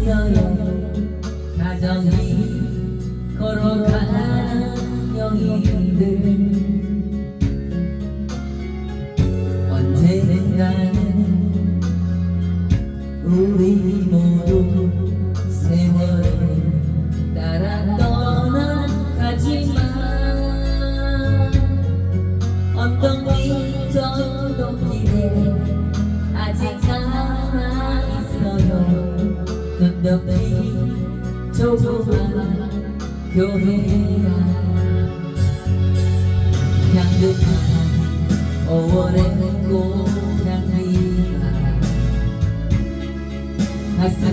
있어요 가정이 걸어가는 영희들. 언젠가는 우리 모두 세월을 따라 떠나가지만 언덕 위 전동길에 눈높이 조그만 교회가 향긋한 5월의 꽃향기가 가슴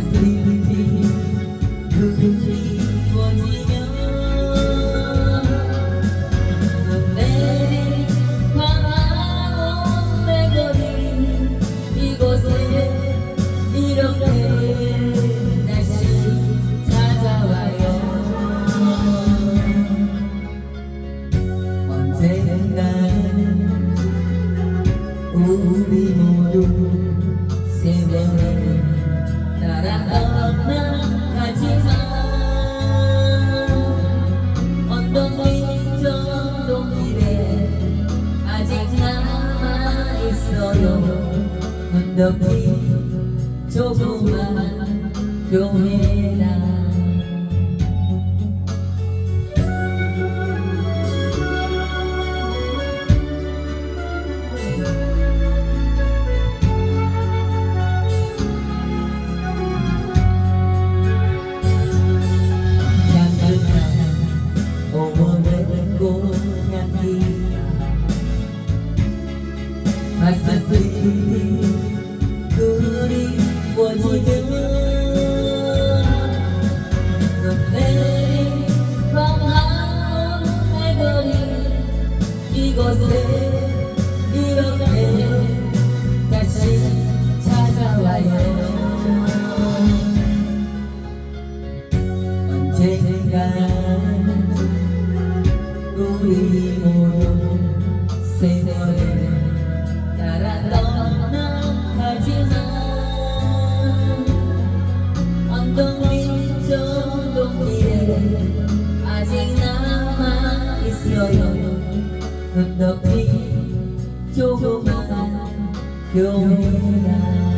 남아있어요 언덕이 조그만 교회나 você. 아직 남아 있어요. 눈높이 조그만 교회가